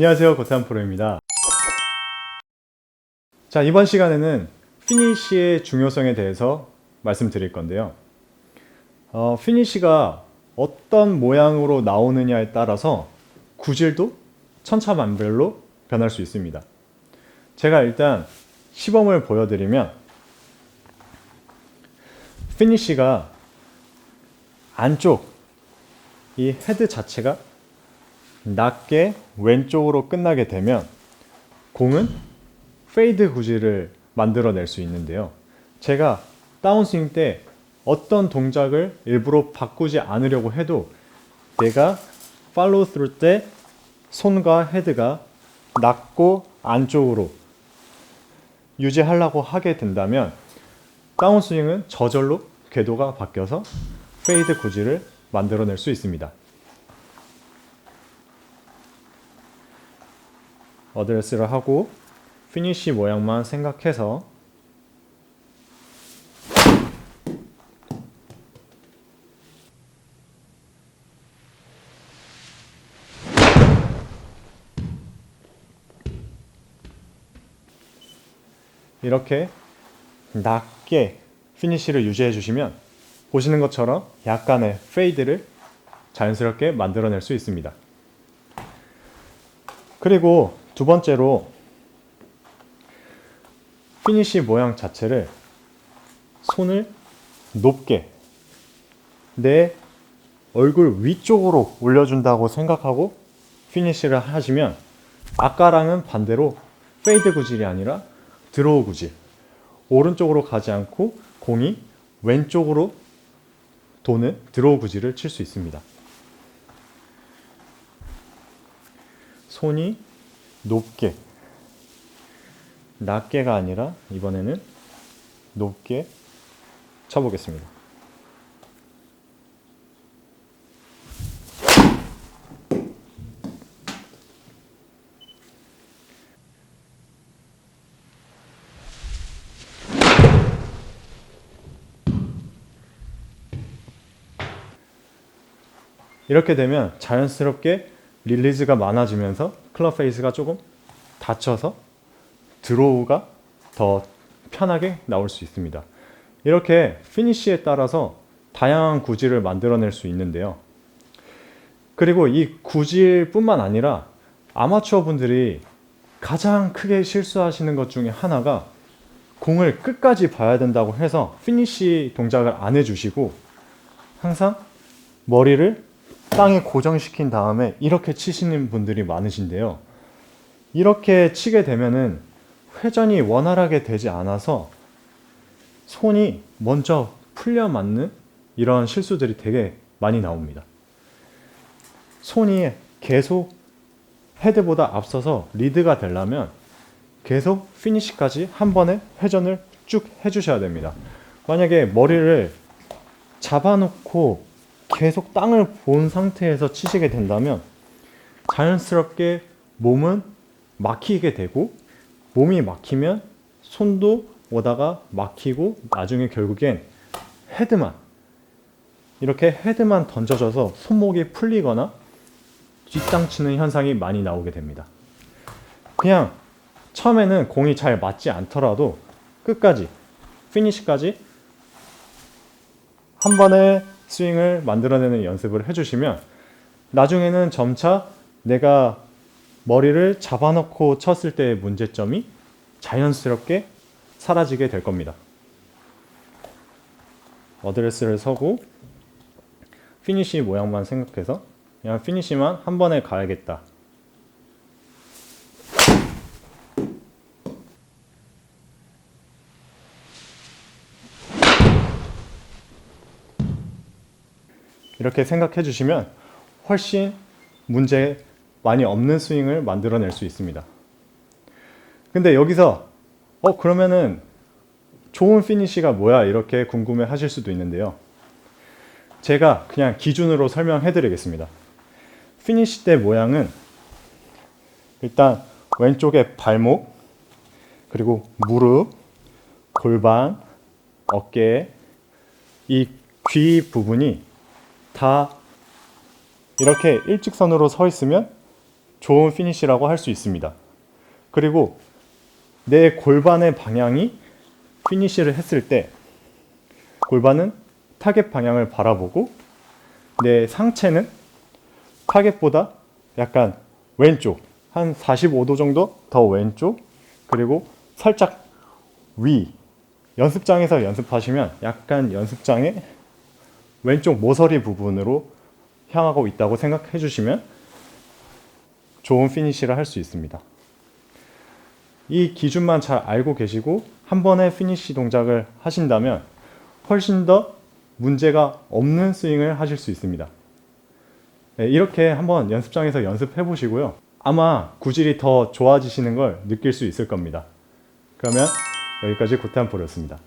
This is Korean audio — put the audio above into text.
안녕하세요. 고태한 프로입니다. 자 이번 시간에는 피니쉬의 중요성에 대해서 말씀드릴 건데요. 어, 피니쉬가 어떤 모양으로 나오느냐에 따라서 구질도 천차만별로 변할 수 있습니다. 제가 일단 시범을 보여드리면 피니쉬가 안쪽 이 헤드 자체가 낮게 왼쪽으로 끝나게 되면 공은 페이드 구질을 만들어낼 수 있는데요. 제가 다운스윙 때 어떤 동작을 일부러 바꾸지 않으려고 해도 내가 팔로우 스루 때 손과 헤드가 낮고 안쪽으로 유지하려고 하게 된다면 다운스윙은 저절로 궤도가 바뀌어서 페이드 구질을 만들어낼 수 있습니다. 어드레스를 하고 피니쉬 모양만 생각해서 이렇게 낮게 피니쉬를 유지해 주시면 보시는 것처럼 약간의 페이드를 자연스럽게 만들어낼 수 있습니다. 그리고 두 번째로 피니쉬 모양 자체를 손을 높게 내 얼굴 위쪽으로 올려준다고 생각하고 피니쉬를 하시면 아까랑은 반대로 페이드 구질이 아니라 드로우 구질 오른쪽으로 가지 않고 공이 왼쪽으로 도는 드로우 구질을 칠 수 있습니다. 손이 높게 낮게가 아니라 이번에는 높게 쳐보겠습니다. 이렇게 되면 자연스럽게 릴리즈가 많아지면서 클럽 페이스가 조금 닫혀서 드로우가 더 편하게 나올 수 있습니다. 이렇게 피니쉬에 따라서 다양한 구질을 만들어낼 수 있는데요. 그리고 이 구질뿐만 아니라 아마추어 분들이 가장 크게 실수하시는 것 중에 하나가 공을 끝까지 봐야 된다고 해서 피니쉬 동작을 안 해주시고 항상 머리를 땅에 고정시킨 다음에 이렇게 치시는 분들이 많으신데요. 이렇게 치게 되면은 회전이 원활하게 되지 않아서 손이 먼저 풀려 맞는 이런 실수들이 되게 많이 나옵니다. 손이 계속 헤드보다 앞서서 리드가 되려면 계속 피니시까지 한 번에 회전을 쭉 해주셔야 됩니다. 만약에 머리를 잡아놓고 계속 땅을 본 상태에서 치시게 된다면 자연스럽게 몸은 막히게 되고 몸이 막히면 손도 오다가 막히고 나중에 결국엔 헤드만 이렇게 헤드만 던져져서 손목이 풀리거나 뒷땅 치는 현상이 많이 나오게 됩니다. 그냥 처음에는 공이 잘 맞지 않더라도 끝까지 피니시까지 한 번에 스윙을 만들어내는 연습을 해주시면 나중에는 점차 내가 머리를 잡아놓고 쳤을 때의 문제점이 자연스럽게 사라지게 될 겁니다. 어드레스를 서고 피니시 모양만 생각해서 그냥 피니시만 한 번에 가야겠다. 이렇게 생각해 주시면 훨씬 문제 많이 없는 스윙을 만들어낼 수 있습니다. 근데 여기서 어 그러면은 좋은 피니시가 뭐야 이렇게 궁금해 하실 수도 있는데요. 제가 그냥 기준으로 설명해 드리겠습니다. 피니시 때 모양은 일단 왼쪽에 발목 그리고 무릎 골반 어깨 이 귀 부분이 다 이렇게 일직선으로 서 있으면 좋은 피니시라고 할 수 있습니다. 그리고 내 골반의 방향이 피니시를 했을 때 골반은 타겟 방향을 바라보고 내 상체는 타겟보다 약간 왼쪽 한 45도 정도 더 왼쪽 그리고 살짝 위 연습장에서 연습하시면 약간 연습장의 왼쪽 모서리 부분으로 향하고 있다고 생각해 주시면 좋은 피니시를 할 수 있습니다. 이 기준만 잘 알고 계시고 한 번에 피니시 동작을 하신다면 훨씬 더 문제가 없는 스윙을 하실 수 있습니다. 네, 이렇게 한번 연습장에서 연습해 보시고요. 아마 구질이 더 좋아지시는 걸 느낄 수 있을 겁니다. 그러면 여기까지 고태한폴이었습니다.